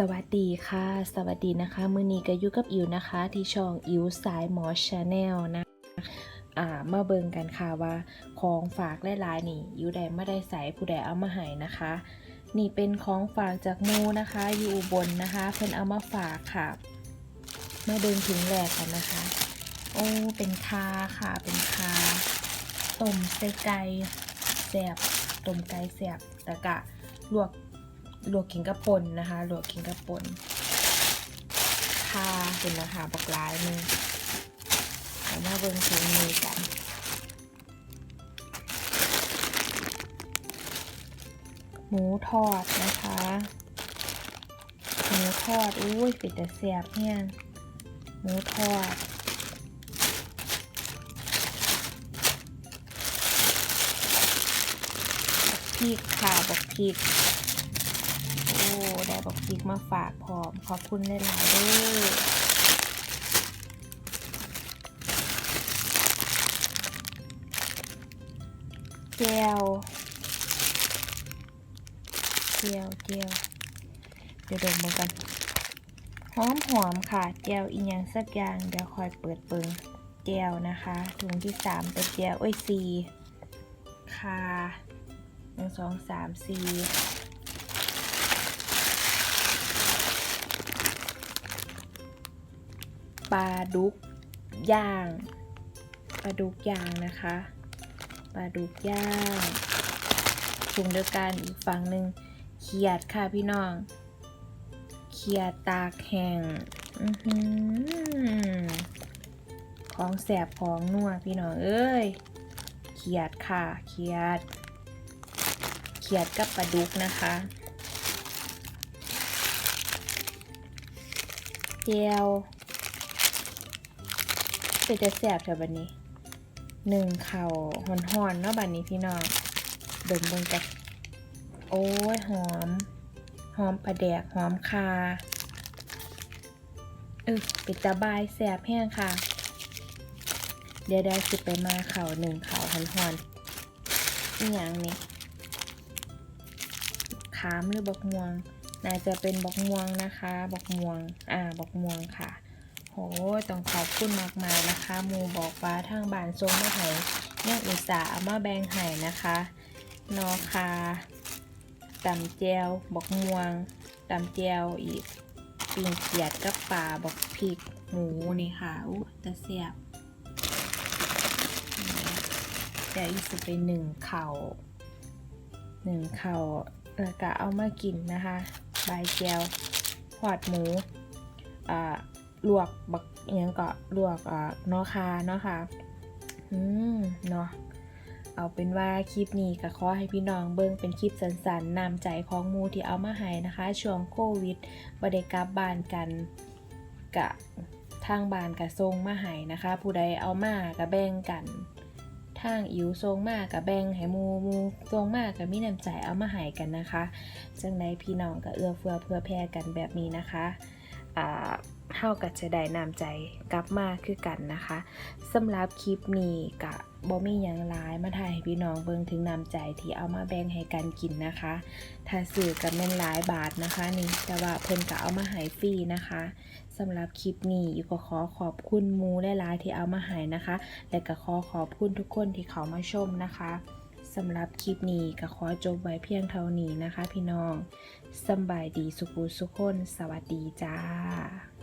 สวัสดีค่ะ สวัสดีนะคะ มือนีก็อยู่กับอิวนะคะ ที่ช่องอิวสายหมอชาแนลนะอ่ามาเบิ่งกันค่ะว่าของฝากหลายๆนี่อิวใดไม่ได้ใส่ผู้ใดเอามาให้นะคะ นี่เป็นของฝากจากมูนะคะ อยู่บลนะคะเพิ่นเอามาฝากค่ะ มาเดินถึงแรกกันนะคะ โอ้เป็นคาค่ะเป็นคาต้มใส่ไก่แซ่บต้มไก่แซ่บแล้วก็ลวก หลวกกินกับปนนะคะหลวกกินกับปนคาเป็นนะคะบักหลายหนึงเอามาเบิ่งถุงมือกันหมูทอดนะคะหมูทอดอุ้ยป็ดแต่แซ่บเนี่ยหมูทอดบักพริกค่ะบักพริก บักพริกมาฝากพร้อม ขอบคุณหลายๆเด้อแก้วเจียวเจียวเดี๋ยวดมมันกันหอมหอมค่ะแจวอีกอย่างสักอย่างเดี๋ยวคอยเปิดเปิงแจวนะคะถุงที่สามเป็นแจวโอ้ยสี่ค่ะหนึ่งสองสามสี่ ปลาดุกย่างปลาดุกย่างนะคะปลาดุกย่างถุงเดียวกันอีกฝั่งหนึ่งเขียดค่ะพี่น้อง เขียดตาแห้งอื้อหือของแสบของนัวพี่น้องเอ้ยเขียดค่ะ เขียด เขียดกับปลาดุกนะคะเจียว เป็นจะแสบแถวบันนี้หนึ่งเข่าห่อนๆเนาะบันนี้พี่น้องดมเบิ่งกันโอ้ยหอม หอมปลาแดกหอมคาเออปิดตาบายแสบแห้งค่ะ เดี๋ยวได้สิไปมาเข่าหนึ่งเข่าหอนหอนนี่อย่างนี้ขามหรือบักม่วง น่าจะเป็นบักม่วงนะคะบักม่วง อ่าบักม่วงค่ะ โหต้องขอบคุณมากมายๆนะคะหมูบอกว่าทางบ้านทรงมาให้ยังอุตส่าห์เอามาแบ่งให้นะคะนอคาตำแจวบอกม่วงตำแจวอีกปิงเขียดกับปลาบอกพริกหมูนี่ค่ะอู้ต่เสียบเดี๋ยวอีกสิไปหนึ่งเข่าหนึ่งเข่าแล้วก็เอามากินนะคะ ใบแจวหอดหมูอ่า ลวกบักอิหยังก็ลวกอ่านอคาเนาะค่ะอืมเนาะเอาเป็นว่าคลิปนี้ก็ขอให้พี่น้องเบิ่งเป็นคลิปสั้นๆนำใจของมูที่เอามาให้นะคะ ช่วงโควิดบ่ได้กลับบ้านกันกะทางบ้านกะส่งมาให้นะคะ ผู้ใดเอามากะแบ่งกันทางอิ๋วส่งมากะแบ่งให้มูมูส่งมากะมีน้ำใจเอามาให้กันนะคะจังใดพี่น้องก็เอื้อเฟื้อเพื่อแพร่กันแบบนี้นะคะอ่าาก็จะได้น้ำใจกลับมาคือกันนะคะสำหรับคลิปนี้กะบ่มีหยังหลายมาถ่ายให้พี่น้องเบิ่งถึงน้ำใจที่เอามาแบ่งให้กันกินนะคะ ถ้าซื้อกับแม่นหลายบาทนะคะนี่แต่ว่าเพิ่นก็เอามาให้ฟรีนะคะสำหรับคลิปนี้อยู่ก็ขอขอบคุณมูหลายที่เอามาให้นะคะ และก็ขอขอบคุณทุกคนที่เขามาชมนะคะสำหรับคลิปนี้ก็ขอจบไว้เพียงเท่านี้นะคะ พี่น้องสบายดีสุขุสุขคน สวัสดีจ้า